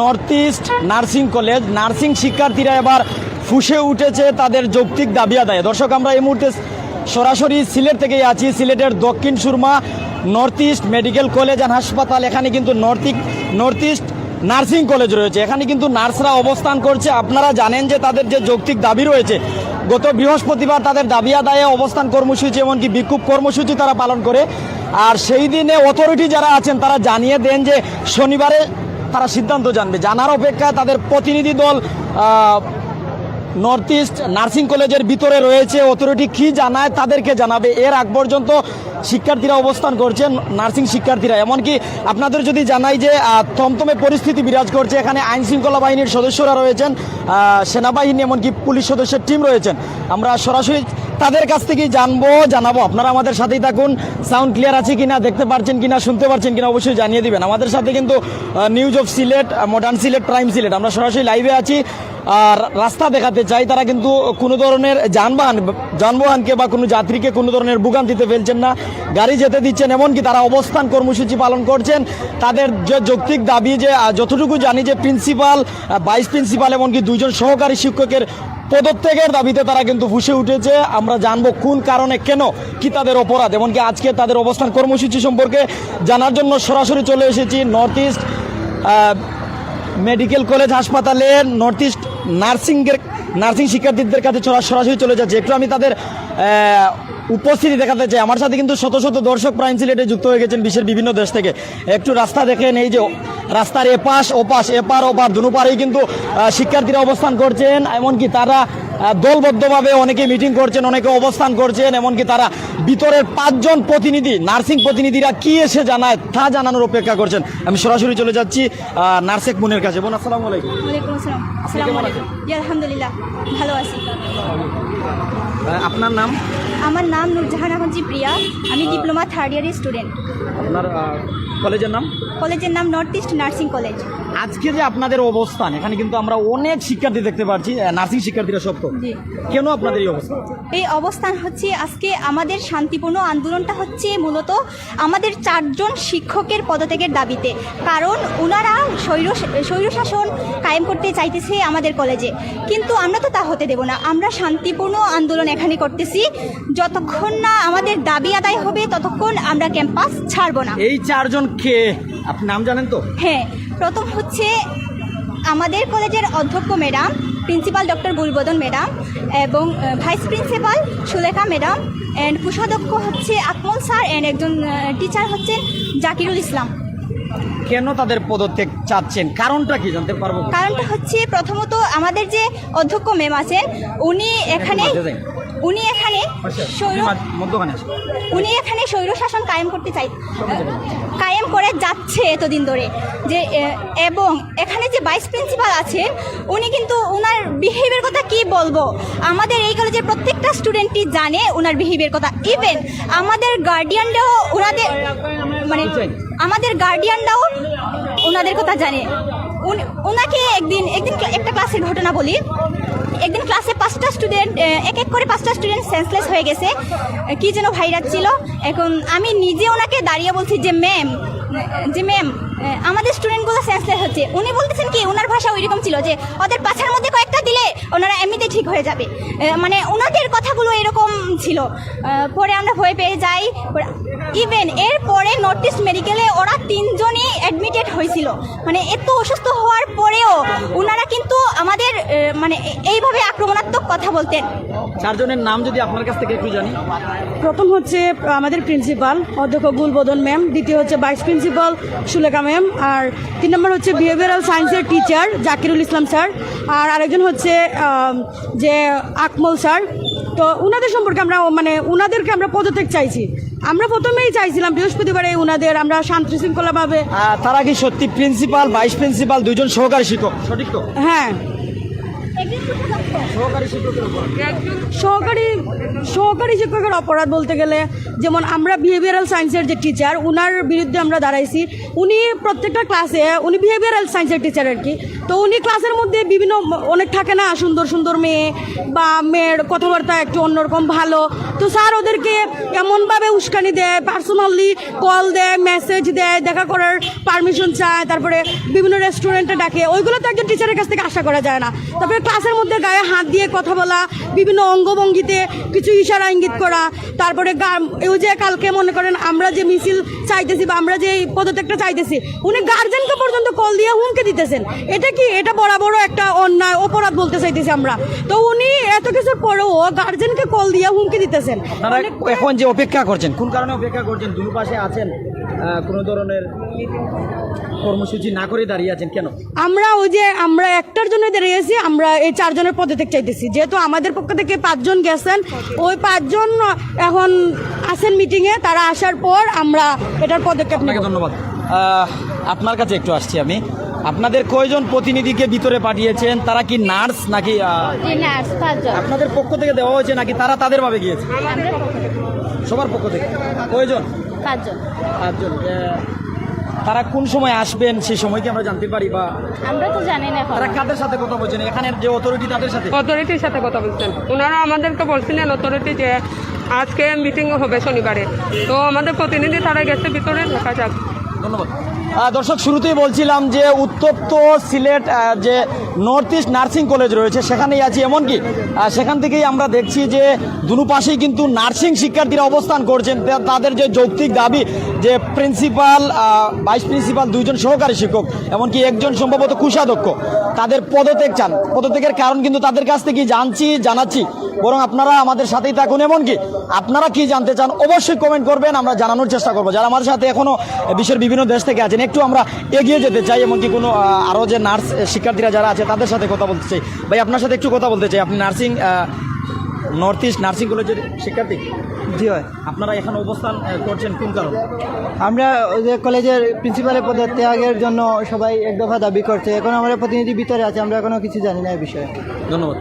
North East nursing college nursing শিক্ষার্থীরা এবার ফুসে উঠেছে তাদের যৌক্তিক দাবি আদায়ে। দর্শক, আমরা এই মুহূর্তে সরাসরি সিলেট থেকেই আছি। সিলেটের দক্ষিণ Surma North East medical college and হাসপাতাল এখানে কিন্তু North North East nursing college রয়েছে। এখানে কিন্তু নার্সরা অবস্থান করছে। আপনারা জানেন যে তাদের যে যৌক্তিক দাবি রয়েছে, গত বৃহস্পতিবার তাদের দাবি আদায়ে অবস্থান কর্মসূচি এমনকি বিক্ষোভ কর্মসূচি তারা পালন করে। আর সেই দিনে অথরিটি যারা আছেন, তারা জানিয়ে দেন যে শনিবারে তারা সিদ্ধান্ত জানবে জানার অপেক্ষায় তাদের প্রতিনিধি দল নর্থ ইস্ট নার্সিং কলেজের ভিতরে রয়েছে। অথরিটি কি জানায় তাদেরকে জানাবে। এর আগ পর্যন্ত শিক্ষার্থীরা অবস্থান করছেন নার্সিং শিক্ষার্থীরা। এমনকি আপনাদের যদি জানাই যে থমথমে পরিস্থিতি বিরাজ করছে, এখানে আইন শৃঙ্খলা বাহিনীর সদস্যরা রয়েছেন সেনাবাহিনী, এমনকি পুলিশ সদস্যের টিম রয়েছেন। আমরা সরাসরি তাদের কাছ থেকেই জানব, জানাব। আপনারা আমাদের সাথেই থাকুন। সাউন্ড ক্লিয়ার আছে কিনা, দেখতে পারছেন কিনা, শুনতে পারছেন কিনা, অবশ্যই জানিয়ে দিবেন। আমাদের সাথে কিন্তু news of Sylhet modern Sylhet prime Sylhet আমরা সরাসরি লাইভে আছি। রাস্তা দেখাতে চাই, তারা কিন্তু কোনো ধরনের যানবাহন, যানবাহনকে বা কোনো যাত্রীকে কোনো ধরনের ভোগান্তিতে ফেলছেন না। গাড়ি যেতে দিচ্ছেন এমনকি তারা অবস্থান কর্মসূচি পালন করছেন। তাদের যে যৌক্তিক দাবি যে যতটুকু জানি যে প্রিন্সিপাল ভাইস প্রিন্সিপাল এমনকি দুইজন সহকারী শিক্ষকের পদত্যাগের দাবিতে তারা কিন্তু ফুসে উঠেছে। আমরা জানব কোন কারণে কেন কি তাদের অপরাধ, এমনকি আজকে তাদের অবস্থান কর্মসূচি সম্পর্কে জানার জন্য সরাসরি চলে এসেছি। নর্থ ইস্ট মেডিকেল কলেজ হাসপাতালে নর্থ ইস্ট নার্সিংয়ের, নার্সিং শিক্ষার্থীদের কাছে সরাসরি চলে যাচ্ছে। একটু আমি তাদের উপস্থিতি দেখাতে চাই। আমার সাথে কিন্তু শত শত দর্শক প্রাইম সিলেটে যুক্ত হয়ে গেছেন বিশ্বের বিভিন্ন দেশ থেকে। একটু রাস্তা দেখেন, এই যে রাস্তার এপাশ, ওপাশ, এপার, ওপার দুপারেই কিন্তু শিক্ষার্থীরা অবস্থান করছেন। এমনকি তারা দলবদ্ধভাবে অনেকে মিটিং করছেন অনেকে অবস্থান করছেন এমনকি তারা ভিতরের পাঁচজন প্রতিনিধি নার্সিং প্রতিনিধিরা কি এসে জানায় তা জানানোর অপেক্ষা করছেন। আমি সরাসরি চলে যাচ্ছি নার্সেক মুনের কাছে। বোন আসসালামু আলাইকুম। আসসালাম। আলাইকুম। আলহামদুলিল্লাহ ভালো আছি। আপনার নাম? আমার নাম নুরজাহান আহমজি প্রিয়া। আমি ডিপ্লোমা থার্ড ইয়ারের স্টুডেন্ট আপনার কলেজের নাম? কলেজের নাম নর্থ ইস্ট নার্সিং কলেজ আজকে যে আপনাদের অবস্থান এখানে কিন্তু আমরা অনেক শিক্ষার্থী দেখতে পাচ্ছি নার্সিং শিক্ষার্থীরা সব তো। কেন আপনাদের এই অবস্থা? এই অবস্থান হচ্ছে আজকে আমাদের শান্তিপূর্ণ আন্দোলনটা হচ্ছে মূলত আমাদের চারজন শিক্ষকের পদত্যাগের দাবিতে। কারণ ওনারা স্বৈর স্বৈরশাসন কায়েম করতে চাইতেছে আমাদের কলেজে। কিন্তু আমরা তো তা হতে দেব না। আমরা শান্তিপূর্ণ আন্দোলন এখানে করতেছি। যতক্ষণ না আমাদের দাবি আদায় হবে ততক্ষণ আমরা ক্যাম্পাস ছাড়বো না। এই চারজন কে? আপনি নাম জানেন তো? হ্যাঁ প্রথম হচ্ছে আমাদের কলেজের অধ্যক্ষ madam principal doctor Gulbadan madam এবং vice principal Sulekha madam and কোষাধ্যক্ষ হচ্ছে আকমল স্যার অ্যান্ড একজন টিচার হচ্ছেন জাকিরুল ইসলাম। কেন তাদের পদত্যাগ চাচ্ছেন? কারণটা কি জানতে পারব? কারণটা হচ্ছে প্রথমত আমাদের যে অধ্যক্ষ ম্যাম আছেন উনি এখানে। উনি এখানে উনি এখানে স্বৈরশাসন কায়েম করতে চাই কায়েম করে যাচ্ছে এতদিন ধরে। যে এবং এখানে যে ভাইস প্রিন্সিপাল আছে উনি কিন্তু ওনার বিহেভিয়ার কথা কি বলব? আমাদের এই কলেজের প্রত্যেকটা স্টুডেন্টই জানে ওনার বিহেভিয়ার কথা। ইভেন আমাদের গার্ডিয়ানরাও ওনাদের মানে আমাদের গার্ডিয়ানরাও ওনাদের কথা জানে। ওনাকে একদিন একদিন একটা ক্লাসের ঘটনা বলি। একদিন ক্লাসে পাঁচটা স্টুডেন্ট এক এক করে পাঁচটা স্টুডেন্ট সেন্সলেস হয়ে গেছে। কি যেন ভাইরাস ছিল। এখন আমি নিজে ওনাকে দাঁড়িয়ে বলছি যে ম্যাম যে ম্যাম আমাদের স্টুডেন্টগুলো সেন্সলেস হচ্ছে। উনি বলতেছেন কি ওনার ভাষা ওইরকম ছিল যে, ওদের পাছার মধ্যে কয়েকটা দিলে ওনারা এমনিতে ঠিক হয়ে যাবে। মানে ওনাদের কথাগুলো এরকম ছিল। পরে আমরা ভয় পেয়ে যাই। ইভেন এর পরে নর্থ ইস্ট মেডিকেলে ওরা তিনজনই অ্যাডমিটেড হয়েছিল। মানে এত অসুস্থ হওয়ার পরেও ওনারা কিন্তু আমাদের মানে এইভাবে আক্রমণাত্মক কথা বলতেন। চারজনের নাম যদি আপনার কাছ থেকে একটু জানি। প্রথম হচ্ছে আমাদের প্রিন্সিপাল অধ্যক্ষ গুলবদন ম্যাম দ্বিতীয় হচ্ছে ভাইস প্রিন্সিপাল সুলেখা ম্যাম আর তিন নম্বর হচ্ছে বিহেভিয়ারাল সায়েন্সের টিচার জাকিরুল ইসলাম স্যার আর আরেকজন হচ্ছে যে আকমল স্যার তো উনাদের সম্পর্কে আমরা মানে উনাদেরকে আমরা পদত্যাগ চাইছি। আমরা প্রথমেই চাইছিলাম বৃহস্পতিবারে উনাদের আমরা শান্তি শৃঙ্খলাভাবে তারা কি সত্যি প্রিন্সিপাল ভাইস প্রিন্সিপাল দুজন সহকারী শিক্ষক? সঠিক তো হ্যাঁ। সহকারী সহকারী শিক্ষকের অপরাধ বলতে গেলে, যেমন আমরা বিহেভিয়ারাল সায়েন্সের যে টিচার ওনার বিরুদ্ধে আমরা দাঁড়াইছি। উনি প্রত্যেকটা ক্লাসে উনি বিহেভিয়ারাল সায়েন্সের টিচার আর কি। তো উনি ক্লাসের মধ্যে বিভিন্ন অনেক থাকে না, সুন্দর সুন্দর মেয়ে বা মেয়ের কথাবার্তা একটু অন্যরকম ভালো। তো স্যার ওদেরকে এমনভাবে উস্কানি দেয় পার্সোনালি কল দেয় মেসেজ দেয়, দেখা করার পারমিশন চায়, তারপরে বিভিন্ন রেস্টুরেন্টে ডাকে। ওইগুলো তো একজন টিচারের কাছ থেকে আশা করা যায় না। তারপরে ক্লাসের মধ্যে গায়ে হাত দিয়ে কথা বলা বিভিন্ন অঙ্গভঙ্গিতে কিছু ইশারা ইঙ্গিত করা তারপরে গা- এই যে কালকে মনে করেন আমরা যে মিছিল চাইতেছি বা আমরা যে এই পদত্যাগটা চাইতেছি উনি গার্জেনকে পর্যন্ত কল দিয়ে হুমকে দিতেছেন। এটা কি? এটা বরাবর একটা অন্যায় অপরাধ বলতে চাইতেছি আমরা। তো উনি এত কিছুর পরেও গার্জেনকে কল দিয়ে হুমকি দিতেছেন। এখন যে অপেক্ষা করছেন কোন কারণে অপেক্ষা করছেন? দুই পাশে আছেন? কোনো ধরনের কর্মসূচি না করে দাঁড়িয়ে আছেন কেন? আমরা ওই যে আমরা একটার জন্য দাঁড়িয়েছি আমরা এই চারজনের পদত্যাগ চাইতেছি। যেহেতু আমাদের পক্ষ থেকে পাঁচজন গেছেন ওই পাঁচজন এখন আছেন মিটিংয়ে তারা আসার পর আমরা এটার পদক্ষেপ আপনাকে নেব। ধন্যবাদ। আপনার কাছে একটু আসছি আমি। আপনাদের কয়জন প্রতিনিধিকে ভিতরে পাঠিয়েছেন? তারা কি নার্স নাকি আপনাদের পক্ষ থেকে দেওয়া হয়েছে নাকি তারা তাদের ভাবে গিয়েছে? সবার পক্ষ থেকে। কয়জন? পাঁচজন। পাঁচজন তারা কোন সময় আসবেন সেই সময় কি আমরা জানতে পারি বা আমরা তো জানি না এখন। তারা কাদের সাথে কথা বলছেন? এখানের যে অথরিটি তাদের সাথে? অথরিটির সাথে কথা বলছেন। ওনারা আমাদেরকে বলছিলেন অথরিটি যে আজকে মিটিং হবে শনিবারে। তো আমাদের প্রতিনিধি তারা গেছে ভিতরে দেখা যাক। ধন্যবাদ। দর্শক, শুরুতেই বলছিলাম যে উত্তপ্ত সিলেট যে নর্থ ইস্ট নার্সিং কলেজ রয়েছে, সেখানেই আছি। এমনকি সেখান থেকেই আমরা দেখছি যে দুনো পাশেই কিন্তু নার্সিং শিক্ষার্থীরা অবস্থান করছেন। তাদের যে যৌক্তিক দাবি যে প্রিন্সিপাল ভাইস প্রিন্সিপাল দুইজন সহকারী শিক্ষক, এমনকি একজন সম্ভবত কুষাধ্যক্ষ, তাদের পদত্যাগ চান। পদত্যাগের কারণ কিন্তু তাদের কাছ থেকে জানছি, জানাচ্ছি। বরং আপনারা আমাদের সাথেই থাকুন। এমনকি, আপনারা কি জানতে চান, অবশ্যই কমেন্ট করবেন, আমরা জানানোর চেষ্টা করব। যারা আমাদের সাথে এখনও বিশ্বের বিভিন্ন দেশ থেকে আছেন একটু আমরা এগিয়ে যেতে চাই, এমনকি কোনো আরও যে নার্স শিক্ষার্থীরা যারা আছে তাদের সাথে কথা বলতে চাই। ভাই, আপনার সাথে একটু কথা বলতে চাই। আপনি নার্সিং নর্থ ইস্ট নার্সিং কলেজের শিক্ষার্থী? জি হয়। আপনারা এখানে অবস্থান করছেন কোন কারণ? আমরা ওই যে কলেজের প্রিন্সিপালের পদে ত্যাগের জন্য সবাই এক দফা দাবি করছে। এখন আমরা প্রতিনিধি ভিতরে আছে আমরা এখনও কিছু জানি না এই বিষয়ে। ধন্যবাদ।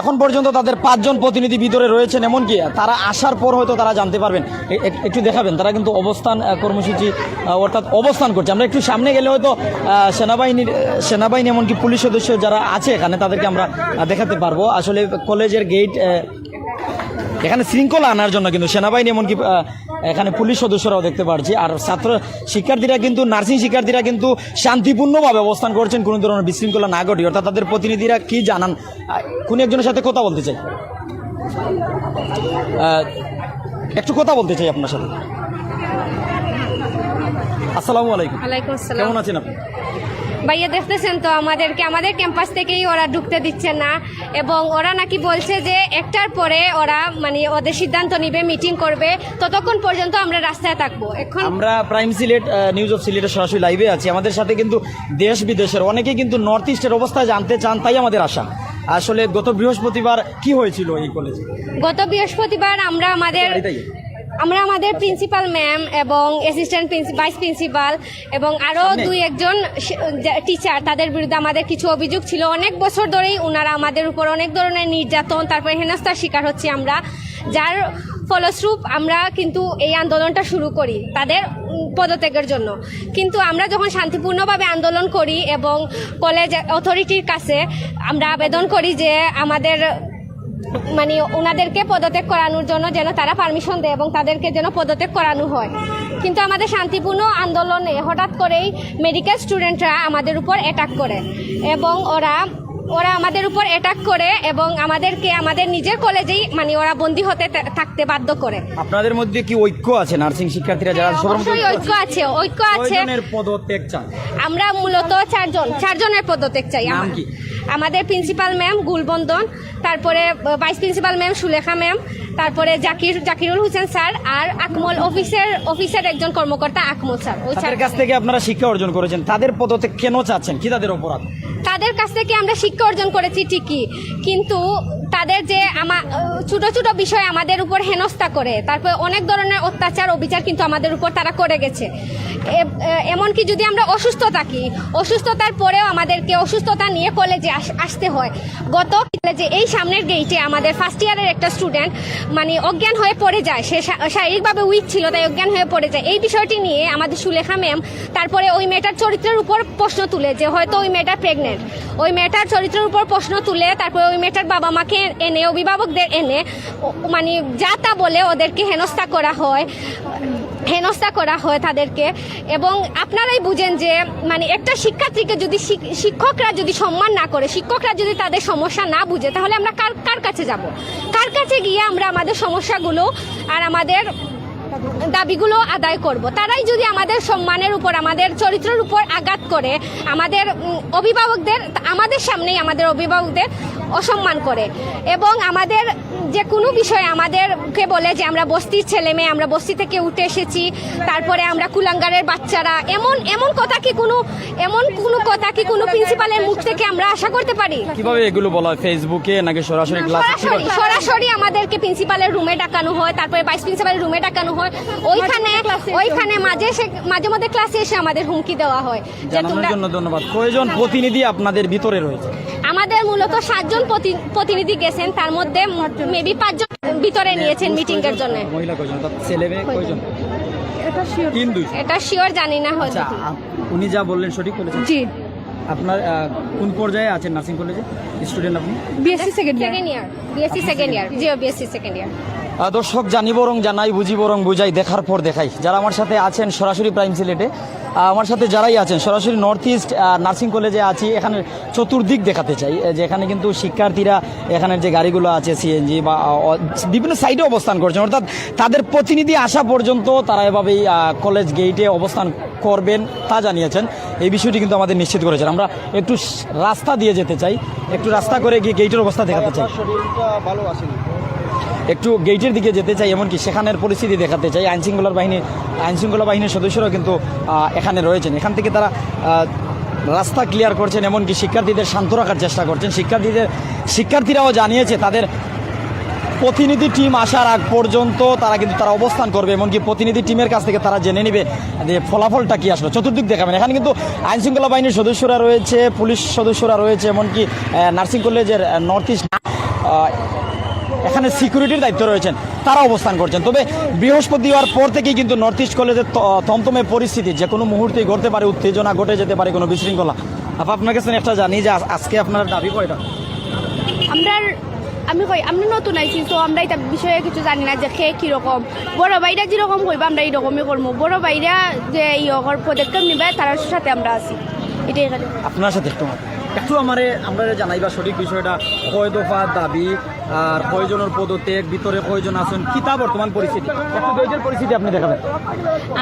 এখন পর্যন্ত তাদের পাঁচজন প্রতিনিধি ভিতরে রয়েছেন এমনকি তারা আসার পর হয়তো তারা জানতে পারবেন। একটু দেখাবেন তারা কিন্তু অবস্থান কর্মসূচি অর্থাৎ অবস্থান করছে। আমরা একটু সামনে গেলে হয়তো সেনাবাহিনীর সেনাবাহিনী এমনকি পুলিশ সদস্য যারা আছে এখানে তাদেরকে আমরা দেখাতে পারব। আসলে কলেজের গেট এখানে শৃঙ্খলা আনার জন্য কিন্তু সেনাবাহিনী এমনকি এখানে পুলিশ সদস্যরাও দেখতে পাচ্ছি আর ছাত্র শিক্ষার্থীরা কিন্তু নার্সিং শিক্ষার্থীরা কিন্তু শান্তিপূর্ণভাবে অবস্থান করছেন কোনো ধরনের বিশৃঙ্খলা না ঘটি অর্থাৎ তাদের প্রতিনিধিরা কি জানান? কোন একজনের সাথে কথা বলতে চাই? একটু কথা বলতে চাই আপনার সাথে। আসসালামু আলাইকুম। কেমন আছেন আপনি? ভাইয়া দেখতেছেন তো আমাদেরকে আমাদের ক্যাম্পাস থেকেই ওরা ঢুকতে দিচ্ছে না এবং ওরা নাকি বলছে যে একটার পরে ওরা মানে ওদের সিদ্ধান্ত নিবে মিটিং করবে। ততক্ষণ পর্যন্ত আমরা রাস্তায় থাকব। এখন আমরা প্রাইম সিলেট নিউজ অফ সিলেটের সরাসরি লাইভে আছি। আমাদের সাথে কিন্তু দেশ বিদেশের অনেকেই কিন্তু নর্থ ইস্টের অবস্থা জানতে চান তাই আমাদের আশা। আসলে গত বৃহস্পতিবার কি হয়েছিল এই কলেজে গত বৃহস্পতিবার আমরা আমাদের? আমরা আমাদের প্রিন্সিপাল ম্যাম এবং অ্যাসিস্ট্যান্ট ভাইস প্রিন্সিপাল এবং আরও দুই একজন টিচার তাদের বিরুদ্ধে আমাদের কিছু অভিযোগ ছিল। অনেক বছর ধরেই ওনারা আমাদের উপর অনেক ধরনের নির্যাতন তারপরে হেনস্থার শিকার হচ্ছি আমরা। যার ফলস্বরূপ আমরা কিন্তু এই আন্দোলনটা শুরু করি তাদের পদত্যাগের জন্য। কিন্তু আমরা যখন শান্তিপূর্ণভাবে আন্দোলন করি এবং কলেজ অথরিটির কাছে আমরা আবেদন করি যে আমাদের মানে ওনাদেরকে পদত্যাগ করানোর জন্য যেন তারা পারমিশন দেয় এবং তাদেরকে যেন পদত্যাগ করানো হয়। কিন্তু আমাদের শান্তিপূর্ণ আন্দোলনে হঠাৎ করেই মেডিকেল স্টুডেন্টরা আমাদের উপর অ্যাটাক করে এবং ওরা ওরা আমাদের উপর অ্যাটাক করে এবং আমাদেরকে আমাদের নিজের কলেজেই মানে ওরা বন্দি হতে থাকতে বাধ্য করে। আপনাদের মধ্যে কি ঐক্য আছে নার্সিং শিক্ষার্থীরা যারা হ্যাঁ, অবশ্যই ঐক্য আছে? ঐক্য আছে পদত্যাগ চান? আমরা মূলত চারজন চারজনের পদত্যাগ চাই? আমাদের প্রিন্সিপাল ম্যাম গুলবন্দন তারপরে vice principal ma'am Sulekha ma'am তারপরে জাকির জাকিরুল হোসেন স্যার আর আকমল অফিসের অফিসের একজন কর্মকর্তা আকমল স্যার। ওই স্যারের কাছ থেকে আপনারা শিক্ষা অর্জন করেছেন। তাদের পদত্যাগ কেন চাচ্ছেন? কি তাদের অপরাধ? তাদের কাছ থেকে আমরা শিক্ষা অর্জন করেছি ঠিকই কিন্তু তাদের যে আমা ছোট ছোট বিষয় আমাদের উপর হেনস্থা করে। তারপর অনেক ধরনের অত্যাচার, অবিচার কিন্তু আমাদের উপর তারা করে গেছে। এমনকি যদি আমরা অসুস্থ থাকি, অসুস্থতার পরেও আমাদেরকে অসুস্থতা নিয়ে কলেজে আসতে হয়। গত যে এই সামনের গেইটে আমাদের ফার্স্ট ইয়ারের একটা স্টুডেন্ট মানে অজ্ঞান হয়ে পড়ে যায়। সে শারীরিকভাবে উইক ছিল, তাই অজ্ঞান হয়ে পড়ে যায়। এই বিষয়টি নিয়ে আমাদের সুলেখা ম্যাম তারপরে ওই মেয়েটার চরিত্রের উপর প্রশ্ন তুলে যে হয়তো ওই মেয়েটা প্রেগনেন্ট ওই মেয়েটার চরিত্রের উপর প্রশ্ন তুলে তারপরে ওই মেয়েটার বাবা মাকে এনে, অভিভাবকদের এনে মানে যা তা বলে ওদেরকে হেনস্থা করা হয়, হেনস্থা করা হয় তাদেরকে। এবং আপনারাই বুঝেন যে মানে একটা শিক্ষার্থীকে যদি শিক- শিক্ষকরা যদি সম্মান না করে, শিক্ষকরা যদি তাদের সমস্যা না বুঝে, তাহলে আমরা কার কার কাছে যাব? কার কাছে গিয়ে আমরা আমাদের সমস্যাগুলো আর আমাদের দাবিগুলো আদায় করব। তারাই যদি আমাদের সম্মানের উপর আমাদের চরিত্রের উপর আঘাত করে আমাদের অভিভাবকদের আমাদের সামনেই আমাদের অভিভাবকদের অসম্মান করে এবং আমাদের যে কোনো বিষয়ে আমাদেরকে বলে যে আমরা বস্তির ছেলে মেয়ে আমরা বস্তি থেকে উঠে এসেছি তারপরে আমরা কুলাঙ্গারের বাচ্চারা এমন এমন কথা কি কোনো এমন কোনো কথা কি কোনো প্রিন্সিপালের মুখ থেকে আমরা আশা করতে পারি? কীভাবে এগুলো বলা হয়? ফেসবুকে নাকি সরাসরি সরাসরি সরাসরি আমাদেরকে প্রিন্সিপালের রুমে ডাকানো হয় তারপরে ভাইস প্রিন্সিপালের রুমে ডাকানো হয়। ওইখানে ওইখানে মাঝে মাঝে মধ্যে ক্লাসে এসে আমাদের হুমকি দেওয়া হয় যে তোমরা জন্য ধন্যবাদ। কয়জন প্রতিনিধি আপনাদের ভিতরে রয়েছে? আমাদের মূলত সাতজন প্রতিনিধি গেছেন। তার মধ্যে মেবি পাঁচজন ভিতরে নিয়েছেন মিটিং এর জন্য। মহিলা কয়জন? অর্থাৎ ছেলে মেয়ে কয়জন? তিন দুই এটা শিওর জানি না হয়তো। আচ্ছা উনি যা বললেন সঠিক বলেছেন? জি। আপনার কোন পর্যায়ে আছেন নার্সিং কলেজে? স্টুডেন্ট আপনি? BSc second second year BSc second year Jio BSc second year দর্শক, জানি বরং, জানাই, বুঝি বরং, বুঝাই, দেখার পর দেখাই। যারা আমার সাথে আছেন, সরাসরি প্রাইম সিলেটে আমার সাথে যারাই আছেন, সরাসরি নর্থ ইস্ট নার্সিং কলেজে আছি, এখানে চতুর্দিক দেখাতে চাই যে এখানে কিন্তু শিক্ষার্থীরা, এখানের যে গাড়িগুলো আছে সিএনজি বা বিভিন্ন সাইডে অবস্থান করছেন, অর্থাৎ তাদের প্রতিনিধি আসা পর্যন্ত তারা এভাবেই কলেজ গেইটে অবস্থান করবেন তা জানিয়েছেন। এই বিষয়টি কিন্তু আমাদের নিশ্চিত করেছেন। আমরা একটু রাস্তা দিয়ে যেতে চাই, একটু রাস্তা করে গিয়ে গেইটের অবস্থা দেখাতে চাই। একটু গেটের দিকে যেতে চাই, এমনকি সেখানের পরিস্থিতি দেখাতে চাই। আইন শৃঙ্খলার বাহিনী, আইন বাহিনীর সদস্যরাও কিন্তু এখানে রয়েছেন। এখান থেকে তারা রাস্তা ক্লিয়ার করছেন, এমনকি শিক্ষার্থীদের শান্ত রাখার চেষ্টা করছেন। শিক্ষার্থীদের, শিক্ষার্থীরাও জানিয়েছে, তাদের প্রতিনিধি টিম আসার আগ পর্যন্ত তারা কিন্তু তারা অবস্থান করবে, এমনকি প্রতিনিধি টিমের কাছ থেকে তারা জেনে নেবে যে ফলাফলটা কি আসলো। চতুর্দিক দেখাবেন। এখানে কিন্তু আইনশৃঙ্খলা বাহিনীর সদস্যরা রয়েছে, পুলিশ সদস্যরা রয়েছে, এমনকি নার্সিং কলেজের নর্থ ইস্ট এখানে সিকিউরিটির দায়িত্ব রয়েছেন। তারা অবস্থান করছেন। তবে বৃহস্পতিবার পর থেকেই কিন্তু নর্থ ইস্ট কলেজের থমথমে পরিস্থিতি যে কোনো মুহূর্তেই ঘটতে পারে উত্তেজনা ঘটে যেতে পারে কোনো বিশৃঙ্খলা। আপা আপনার কাছে একটা জানি যে আজকে আপনার দাবি কয়টা? আমরা আমি কই আমরা নতুন আইছি তো আমরা এটা বিষয়ে কিছু জানি না যে খেয়ে কীরকম। বড় ভাইরা যেরকম কইবা আমরা এইরকমই করব বড় ভাইরা যে ইয়কর পদক্ষেপ নিবে তার সাথে আমরা আছি। এটাই আপনার সাথে একটু একটু আমারে আমরা জানাইবা সঠিক বিষয়টা। কয় দফা দাবি আর কয়জনের পদত্যাগ, ভিতরে কয়জন আছেন কিতা বর্তমান পরিস্থিতি? একটু দুইটার পরিস্থিতি আপনি দেখাবেন।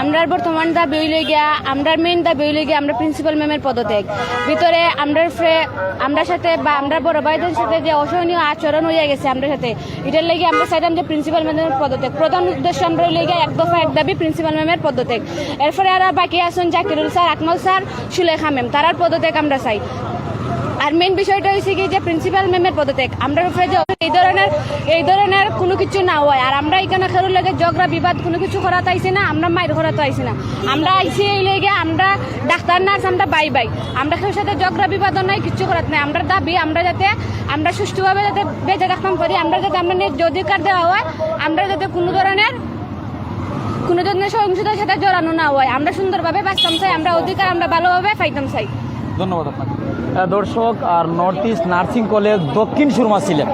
আমরা বর্তমান দাবি হইলে গিয়া আমরা মেইন দাবি হইলে গিয়া আমরা প্রিন্সিপাল ম্যামের পদত্যাগ। ভিতরে আমরা আমরা সাথে বা আমরা বড় ভাইদের সাথে যে অসহনীয় আচরণ হইয়া গেছে আমরা সাথে, এটার লেগে আমরা চাইলাম যে প্রিন্সিপাল ম্যামের পদত্যাগ। প্রধান উদ্দেশ্য আমরা হইলে গিয়া এক দফা এক দাবি প্রিন্সিপাল ম্যামের পদত্যাগ। এরপরে আর বাকি আছেন Zakirul sir, Akmal sir, Sulekha ma'am তারার পদত্যাগ আমরা চাই। আর মেন বিষয়টা হয়েছে কি যে প্রিন্সিপাল ম্যামের পদত্যাগ। আমরা উপরে যে এই ধরনের এই ধরনের কোনো কিছু না হয়। আর আমরা এখানে খেরুর লাগে ঝগড়া, বিবাদ কোনো কিছু করাতে আইছি না, আমরা মায়ের করাতে আইছি না। আমরা আইছি এই লেগে আমরা ডাক্তার, নার্স, আমরা বাই বাই। আমরা কেউ সাথে ঝগড়া, বিবাদ নাই, কিছু করাতে নাই। আমরা দাবি, আমরা যাতে, আমরা সুষ্ঠুভাবে যাতে বেঁচে থাকতাম করি। আমরা যাতে, আমরা ন্যায্য অধিকার দেওয়া হয়। আমরা যাতে কোনো ধরনের কোনো ধরনের সহিংসতার সাথে জড়ানো না হয়। আমরা সুন্দরভাবে বাঁচতাম চাই, আমরা অধিকার, আমরা ভালোভাবে পাইতাম চাই। ধন্যবাদ আপনাকে। দর্শক, আর নর্থ ইস্ট নার্সিং কলেজ দক্ষিণ সুরমা সিলেট।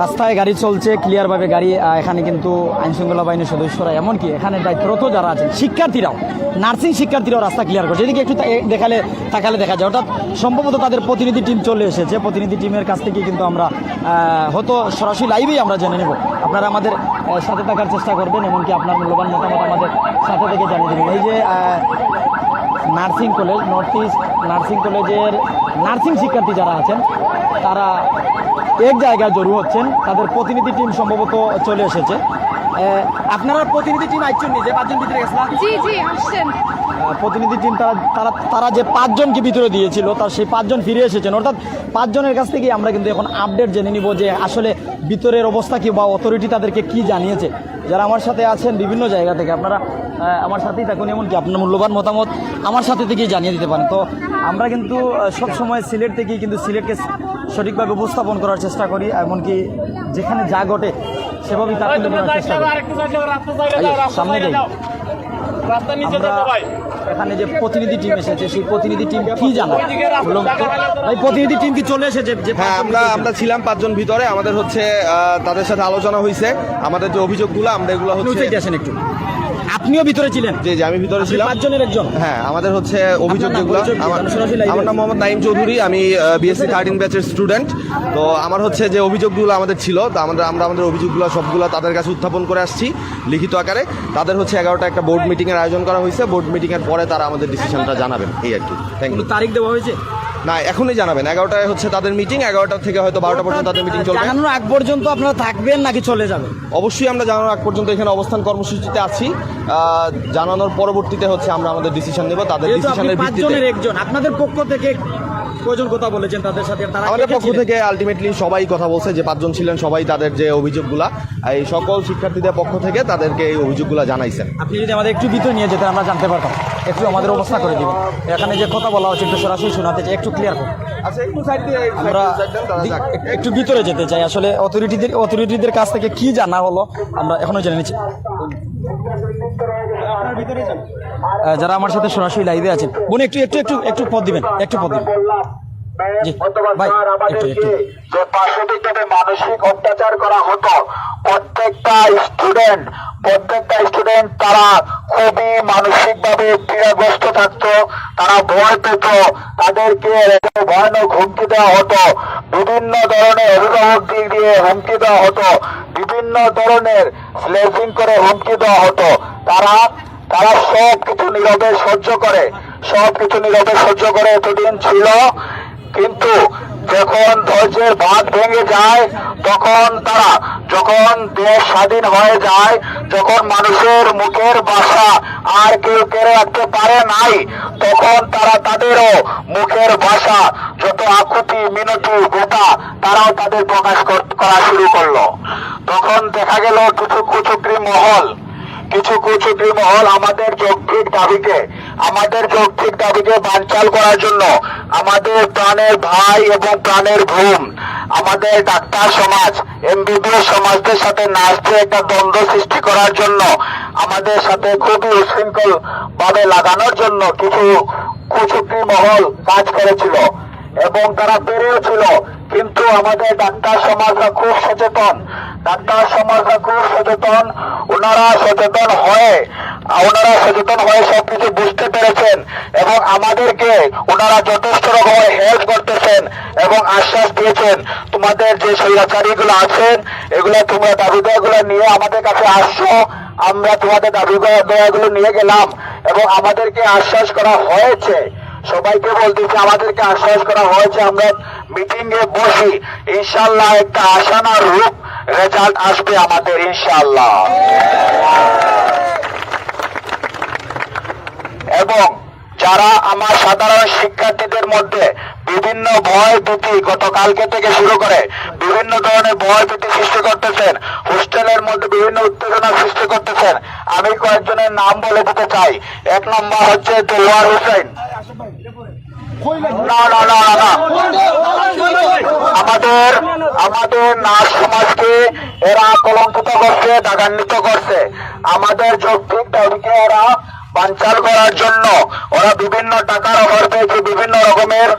রাস্তায় গাড়ি চলছে ক্লিয়ারভাবে গাড়ি এখানে কিন্তু আইন শৃঙ্খলা বাহিনীর সদস্যরা, এমনকি এখানে দায়িত্বরত যারা আছেন, শিক্ষার্থীরাও নার্সিং শিক্ষার্থীরাও রাস্তা ক্লিয়ার করছে। এদিকে একটু দেখালে, তাকালে দেখা যায়। অর্থাৎ সম্ভবত তাদের প্রতিনিধি টিম চলে এসেছে। প্রতিনিধি টিমের কাছ থেকে কিন্তু আমরা হয়তো সরাসরি লাইভেই আমরা জেনে নেব। আপনারা আমাদের সাথে থাকার চেষ্টা করবেন, এমনকি আপনার মূল্যবান মতামত আমাদের সাথে থেকে জানিয়ে দেবেন। এই যে nursing college North East nursing কলেজের নার্সিং শিক্ষার্থী যারা আছেন তারা এক জায়গায় জড়ো হচ্ছেন তাদের প্রতিনিধি টিম সম্ভবত চলে এসেছে। আপনারা প্রতিনিধি টিম আইছেন নিজে পাঁচজন ভিতরে গেছিলাম জি জি আসছেন। প্রতিনিধি টিম তারা তারা তারা যে পাঁচজনকে ভিতরে দিয়েছিল তার সেই পাঁচজন ফিরে এসেছেন। অর্থাৎ পাঁচজনের কাছ থেকেই আমরা কিন্তু এখন আপডেট জেনে নিব যে আসলে ভিতরের অবস্থা কি বা অথরিটি তাদেরকে কি জানিয়েছে। যারা আমার সাথে আছেন বিভিন্ন জায়গা থেকে আপনারা আমার সাথেই থাকুন এমনকি আপনার মূল্যবান মতামত আমার সাথে থেকেই জানিয়ে দিতে পারেন। তো আমরা কিন্তু সবসময় সিলেট থেকেই কিন্তু সিলেটকে সঠিকভাবে উপস্থাপন করার চেষ্টা করি এমনকি যেখানে যা ঘটে সেভাবেই তার চেষ্টা করি। সামনে যাই। আমরা এখানে যে প্রতিনিধি টিম এসেছে সেই প্রতিনিধি টিম কি জানা? ভাই প্রতিনিধি টিম কি চলে এসেছে? যে হ্যাঁ আমরা আমরা ছিলাম পাঁচজন ভিতরে। আমাদের হচ্ছে আহ, তাদের সাথে আলোচনা হয়েছে আমাদের যে অভিযোগগুলো আমরা এগুলো হচ্ছে একটু। আপনিও ভিতরে ছিলেন? যে যে আমি ভিতরে ছিলাম। পাঁচজনের একজন? হ্যাঁ আমাদের হচ্ছে অভিযোগ যেগুলো আমার নাম মোহাম্মদ নাইম চৌধুরী আমি বিএসসি থার্টিন ব্যাচের স্টুডেন্ট তো আমার হচ্ছে যে অভিযোগগুলো আমাদের ছিল তো আমাদের আমরা আমাদের অভিযোগগুলো সবগুলো তাদের কাছে উত্থাপন করে আসছি লিখিত আকারে। তাদের হচ্ছে এগারোটা একটা বোর্ড মিটিংয়ের আয়োজন করা হয়েছে। বোর্ড মিটিংয়ের পরে তারা আমাদের ডিসিশনটা জানাবেন। এই আর কি। থ্যাংক ইউ তারিখ দেওয়া হয়েছে? না এখনই জানাবেন। এগারোটায় হচ্ছে তাদের মিটিং এগারোটা থেকে হয়তো বারোটা পর্যন্ত তাদের মিটিং চলবে। জানানোর আগ পর্যন্ত আপনারা থাকবেন নাকি চলে যাবেন? অবশ্যই আমরা জানানোর আগ পর্যন্ত এখানে অবস্থান কর্মসূচিতে আছি। জানানোর পরবর্তীতে হচ্ছে আমরা আমাদের ডিসিশন নেব তাদের ডিসিশনের ভিত্তিতে। একজন আপনাদের পক্ষ থেকে কজন কথা বলেছেন তাদের সাথে? তারা আমাদের পক্ষ থেকে আলটিমেটলি সবাই কথা বলছে যে পাঁচজন ছিলেন সবাই তাদের যে অভিযোগগুলা এই সকল শিক্ষার্থীদের পক্ষ থেকে তাদেরকে এই অভিযোগগুলা জানাইছেন। আপনি যদি আমাদের একটু ভিতরে নিয়ে যেতেন আমরা জানতে পারতাম। একটু আমাদের অবস্থা করে দিবেন। এখানে যে কথা বলা হচ্ছে একটু সরাসরি শোনাতে চাই একটু ক্লিয়ার করুন। আচ্ছা একটু আমরা একটু ভিতরে যেতে চাই। আসলে অথরিটিদের অথরিটিদের কাছ থেকে কি জানা হলো আমরা এখনও জেনে নিচ্ছি। যারা আমার সাথে সরাসরি লাইভে আছেন বোন একটু একটু একটু একটু পদ দিবেন একটু পদ দিবেন। জি ভাই একটু একটু। যে পার্শ্ববিদ্যালয়ে মানসিক অত্যাচার করা হতো প্রত্যেকটা স্টুডেন্ট প্রত্যেকটা স্টুডেন্ট তারা খুবই মানসিকভাবে পীড়াগ্রস্ত থাকতো তারা ভয় পেত তাদেরকে ভয়ানক হুমকি দেওয়া হতো বিভিন্ন ধরনের অভিভাবক দিক দিয়ে হুমকি দেওয়া হতো বিভিন্ন ধরনের স্লেজিং করে হুমকি দেওয়া হতো। তারা তারা সব কিছু নীরবে সহ্য করে সব কিছু নীরবে সহ্য করে এতদিন ছিল। কিন্তু যখন ধৈর্যের বাঁধ ভেঙে যায়, তখন তারা যখন দেশ স্বাধীন হয়ে যায়, যখন মানুষের মুখের ভাষা আর কেউ কেড়ে রাখতে পারে নাই, তখন তারা তাদেরও মুখের ভাষা, যত আকুতি, মিনতি, গোটা তারাও তাদের প্রকাশ করা শুরু করল। তখন দেখা গেল কিছু কুচুকরি মহল। কিছু কুচুকরি মহল আমাদের যৌক্তিক দাবিকে, আমাদের যৌক্তিক দাবিকে বানচাল করার জন্য আমাদের প্রাণের ভাই এবং প্রাণের ভূম আমাদের ডাক্তার সমাজ, এমবিবিএস সমাজদের সাথে নাচতে একটা দ্বন্দ্ব সৃষ্টি করার জন্য, আমাদের সাথে খুবই উশৃঙ্খল ভাবে লাগানোর জন্য কিছু কুচুকরি মহল কাজ করেছিল এবং তারা পেরেও ছিল, কিন্তু আমাদের ডাক্তার সমাজরা খুব সচেতন। ডাক্তার সমাজরা খুব সচেতন, ওনারা সচেতন হয়ে, ওনারা সচেতন হয়ে সবকিছু বুঝতে পেরেছেন এবং আমাদেরকে ওনারা যথেষ্ট রকমের হেল্প করতেছেন এবং আশ্বাস দিয়েছেন। তোমাদের যে স্বৈরাচারীগুলো আছেন, এগুলো তোমরা দাবি দেওয়াগুলো নিয়ে আমাদের কাছে আসছো। আমরা তোমাদের দাবি দেওয়াগুলো নিয়ে গেলাম এবং আমাদেরকে আশ্বাস করা হয়েছে। সবাইকে বলতেছি, আমাদেরকে আশ্বাস করা হয়েছে, আমরা মিটিং এ বসি। ইনশাল্লাহ একটা আশানার রূপ রেজাল্ট আসবে আমাদের ইনশাল্লাহ এবং যারা আমার সাধারণ শিক্ষার্থীদের মধ্যে বিভিন্ন ভয় ভীতি গতকালকে থেকে শুরু করে বিভিন্ন ধরনের ভয় ভীতি সৃষ্টি করতেছেন, হোস্টেলের মধ্যে বিভিন্ন উত্তেজনা সৃষ্টি করতেছেন, আমি কয়েকজনের নাম বলে দিতে চাই। এক নম্বর হচ্ছে দেলোয়ার হোসেন। আমাদের আমাদের নাচ সমাজকে এরা কলঙ্কিত করছে, দাগান্বিত করছে। আমাদের যৌক্তিক দাবিকে ওরা বানচাল করার জন্য ওরা বিভিন্ন টাকার অফার পেয়েছে বিভিন্ন রকমের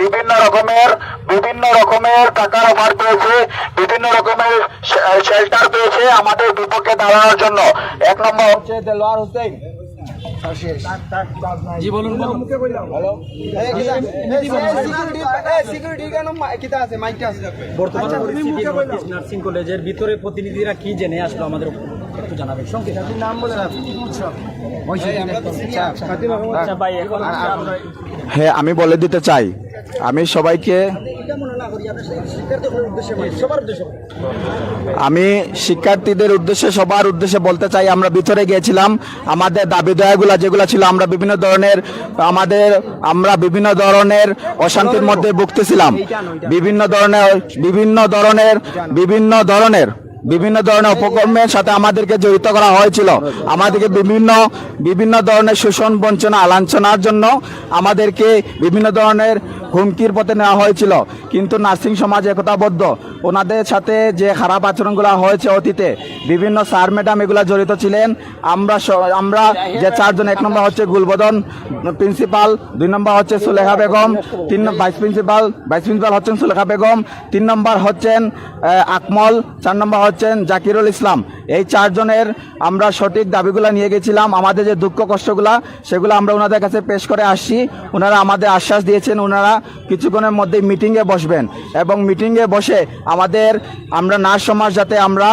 বিভিন্ন রকমের বিভিন্ন রকমের টাকার অফার পেয়েছে বিভিন্ন রকমের শেল্টার পেয়েছে আমাদের বিপক্ষে দাঁড়ানোর জন্য। এক নম্বর হচ্ছে দেলোয়ার হোসেন। জি বলুন বলুন। বর্তমান ইস্ট নার্সিং কলেজের ভিতরে প্রতিনিধিরা কি জেনে আসলো আমাদের একটু জানাবেন। সংক্ষেপে নাম বলে আচ্ছা। আমরা হ্যাঁ আমি বলে দিতে চাই। আমি সবাইকে আমি শিক্ষার্থীদের উদ্দেশ্যে সবার উদ্দেশ্যে বলতে চাই আমরা ভিতরে গিয়েছিলাম। আমাদের দাবি দয়াগুলো যেগুলো ছিল আমরা বিভিন্ন ধরনের আমাদের আমরা বিভিন্ন ধরনের অশান্তির মধ্যে ভুগতেছিলাম। বিভিন্ন ধরনের বিভিন্ন ধরনের বিভিন্ন ধরনের বিভিন্ন ধরনের উপকর্মের সাথে আমাদেরকে জড়িত করা হয়েছিল। আমাদেরকে বিভিন্ন বিভিন্ন ধরনের শোষণ, বঞ্চনা লাঞ্ছনার জন্য আমাদেরকে বিভিন্ন ধরনের হুমকির পথে নেওয়া হয়েছিল। কিন্তু নার্সিং সমাজ একতাবদ্ধ। ওনাদের সাথে যে খারাপ আচরণগুলো হয়েছে অতীতে, বিভিন্ন স্যার ম্যাডাম এগুলো জড়িত ছিলেন। আমরা আমরা যে চারজন, এক নম্বর হচ্ছে গুলবদন, প্রিন্সিপাল, দুই নম্বর হচ্ছে সুলেখা বেগম, তিন ভাইস প্রিন্সিপাল ভাইস প্রিন্সিপাল হচ্ছেন সুলেখা বেগম, তিন নম্বর হচ্ছেন আকমল, চার নম্বর হচ্ছেন জাকিরুল ইসলাম। এই চারজনের আমরা সঠিক দাবিগুলো নিয়ে গেছিলাম। আমাদের যে দুঃখ কষ্টগুলো, সেগুলো আমরা ওনাদের কাছে পেশ করে আসছি। ওনারা আমাদের আশ্বাস দিয়েছেন ওনারা কিছুক্ষণের মধ্যে মিটিংয়ে বসবেন এবং মিটিংয়ে বসে আমাদের আমরা নার্স সমাজ যাতে আমরা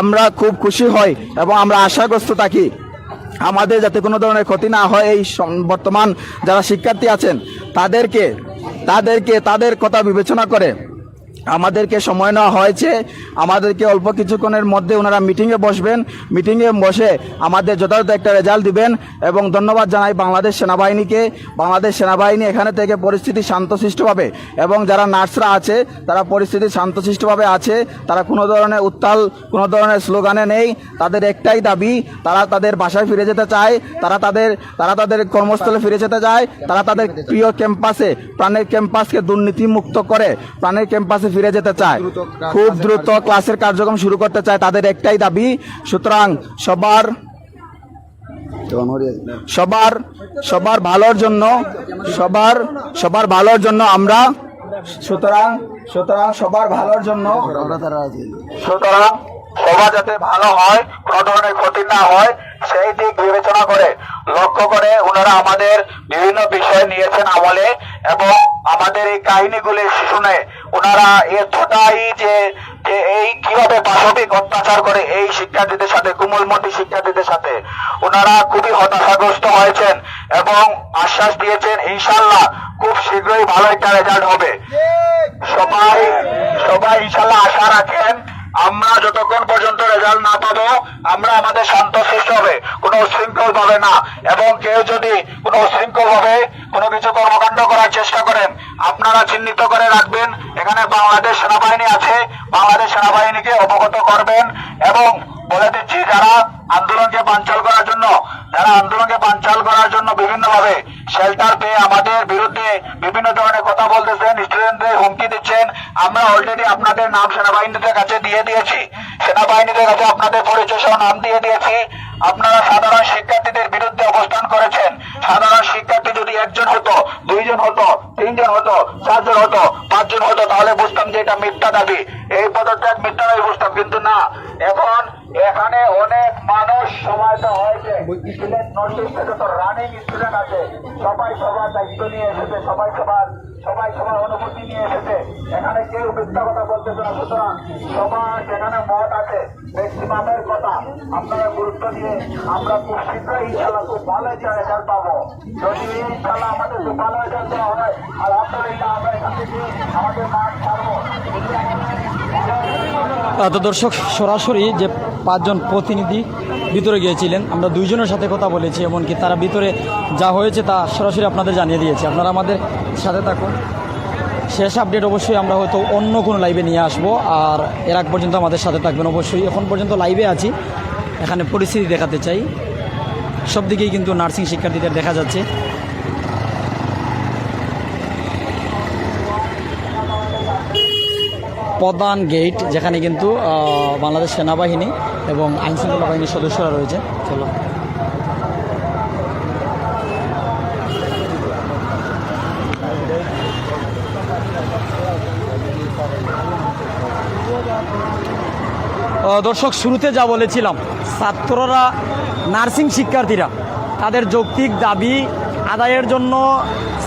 আমরা খুব খুশি হই এবং আমরা আশাগ্রস্ত থাকি। আমাদের যাতে কোনো ধরনের ক্ষতি না হয় এই বর্তমান যারা শিক্ষার্থী আছেন, তাদেরকে তাদেরকে তাদের কথা বিবেচনা করে আমাদেরকে সময় নেওয়া হয়েছে। আমাদেরকে অল্প কিছুক্ষণের মধ্যে ওনারা মিটিংয়ে বসবেন। মিটিংয়ে বসে আমাদের যথাযথ একটা রেজাল্ট দিবেন এবং ধন্যবাদ জানাই বাংলাদেশ সেনাবাহিনীকে। বাংলাদেশ সেনাবাহিনী এখানে থেকে পরিস্থিতি শান্তশিষ্টভাবে এবং যারা নার্সরা আছে, তারা পরিস্থিতি শান্তশিষ্টভাবে আছে। তারা কোনো ধরনের উত্তাল, কোনো ধরনের স্লোগানে নেই। তাদের একটাই দাবি, তারা তাদের বাসায় ফিরে যেতে চায়। তারা তাদের তারা তাদের কর্মস্থলে ফিরে যেতে চায়। তারা তাদের প্রিয় ক্যাম্পাসে, প্রাণের ক্যাম্পাসকে দুর্নীতিমুক্ত করে, প্রাণের ক্যাম্পাসে ফিরে যেতে চায়। খুব দ্রুত ক্লাসের কার্যক্রম শুরু করতে চায় তাদের একটাই দাবি সুতরাং সবার সবার সবার ভালোর জন্য সবার সবার ভালোর জন্য আমরা সুতরাং সুতরাং সবার ভালোর জন্য সুতরাং সবার যাতে ভালো হয় কোনো ধরনের ক্ষতি না হয় সেই দিক বিবেচনা করে লক্ষ্য করে ওনারা আমাদের বিভিন্ন বিষয় নিয়েছেন আমলে এবং আমাদের এই কাহিনীগুলি শুনে ওনারা এতটাই যে যে এই কীভাবে পাশবিক অত্যাচার করে এই শিক্ষার্থীদের সাথে, কুমলমতি শিক্ষার্থীদের সাথে, ওনারা খুবই হতাশাগ্রস্ত হয়েছেন এবং আশ্বাস দিয়েছেন ইনশাল্লাহ খুব শীঘ্রই ভালো একটা রেজাল্ট হবে। সবাই সবাই ইনশাল্লাহ আশা রাখেন আমরা যতক্ষণ পর্যন্ত রেজাল্ট না পাবো, আমরা আমাদের শান্ত শেষ হবে। কোনো উশৃঙ্খল ভাবে না। এবং কেউ যদি কোনো উশৃঙ্খল হবে কোনো কিছু কর্মকাণ্ড করার চেষ্টা করেন, আপনারা চিহ্নিত করে রাখবেন। এখানে বাংলাদেশ সেনাবাহিনী আছে। বাংলাদেশ সেনাবাহিনীকে অবগত করবেন এবং বলে দিচ্ছি, যারা আন্দোলনকে বানচাল করার জন্য, যারা আন্দোলনকে বানচাল করার জন্য বিভিন্ন ভাবে শেল্টার পেয়ে আমাদের বিরুদ্ধে বিভিন্ন ধরনের কথা বলতেছেন স্টুডেন্টদের হুমকি দিচ্ছেন, আমরা অলরেডি আপনাদের নাম সেনাবাহিনীদের কাছে দিয়ে দিয়েছি। সেনাবাহিনীদের কাছে আপনাদের পরিচয় সহ নাম দিয়ে দিয়েছি। আপনারা সাধারণ শিক্ষার্থীদের বিরুদ্ধে অবস্থান করেছেন। সাধারণ শিক্ষার্থী যদি একজন হতো, দুইজন হতো, তিনজন হতো, চারজন হতো, পাঁচজন হতো, তাহলে বুঝতাম যে এটা মিথ্যা দাবি। এই পদত্যাগ মিথ্যা দাবি বুঝতাম, কিন্তু না। এখন এখানে অনেক মানুষ সময়ত হয়েছে। স্টুডেন্ট নর্থ ইস্টে যত রানিং স্টুডেন্ট আছে। সবাই সবার দায়িত্ব নিয়ে এসেছে, সবাই সবার সবাই সবার অনুভূতি নিয়ে এসেছে। এখানে কেউ মিথ্যা কথা বলতেছে না। সুতরাং সবার যেখানে মত আছে ম্যাক্সিমামের কথা আপনারা গুরুত্ব দিয়ে আমরা খুব শীঘ্রই ইনশাল্লাহ খুব ভালো একটা রেজাল্ট পাবো। যদি ইনশাল্লাহ আমাদের খুব ভালো রেজাল্ট দেওয়া হয় আলহামদুলিল্লাহ আমরা এখান থেকে আমাদের মাঠ ছাড়বো। তো দর্শক, সরাসরি যে পাঁচজন প্রতিনিধি ভিতরে গিয়েছিলেন। আমরা দুইজনের সাথে কথা বলেছি, এমনকি তারা ভিতরে যা হয়েছে তা সরাসরি আপনাদের জানিয়ে দিয়েছে। আপনারা আমাদের সাথে থাকুন। শেষ আপডেট অবশ্যই আমরা হয়তো অন্য কোনো লাইভে নিয়ে আসব। আর এর আগ পর্যন্ত আমাদের সাথে থাকবেন অবশ্যই। এখন পর্যন্ত লাইভে আছি। এখানে পরিস্থিতি দেখাতে চাই। সব দিকেই কিন্তু নার্সিং শিক্ষার্থীদের দেখা যাচ্ছে। প্রধান গেট যেখানে কিন্তু বাংলাদেশ সেনাবাহিনী এবং আইনশৃঙ্খলা বাহিনীর সদস্যরা রয়েছে। চলো। দর্শক, শুরুতে যা বলেছিলাম, ছাত্ররা নার্সিং শিক্ষার্থীরা, তাদের যৌক্তিক দাবি আদায়ের জন্য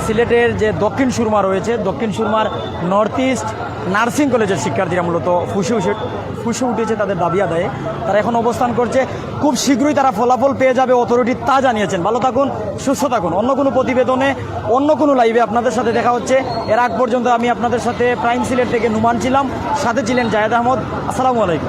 সিলেটের যে দক্ষিণ সুরমা রয়েছে, দক্ষিণ সুরমার নর্থ ইস্ট নার্সিং কলেজের শিক্ষার্থীরা মূলত ফুসে উঠে, ফুসে উঠেছে তাদের দাবি আদায়ে। তারা এখন অবস্থান করছে, খুব শীঘ্রই তারা ফলাফল পেয়ে যাবে অথরিটি তা জানিয়েছেন। ভালো থাকুন, সুস্থ থাকুন। অন্য কোনো প্রতিবেদনে, অন্য কোনো লাইভে আপনাদের সাথে দেখা হচ্ছে। এর আগ পর্যন্ত আমি আপনাদের সাথে প্রাইম সিলেট থেকে নুমান ছিলাম, সাথে ছিলেন জায়েদ আহমদ। আসসালামু আলাইকুম।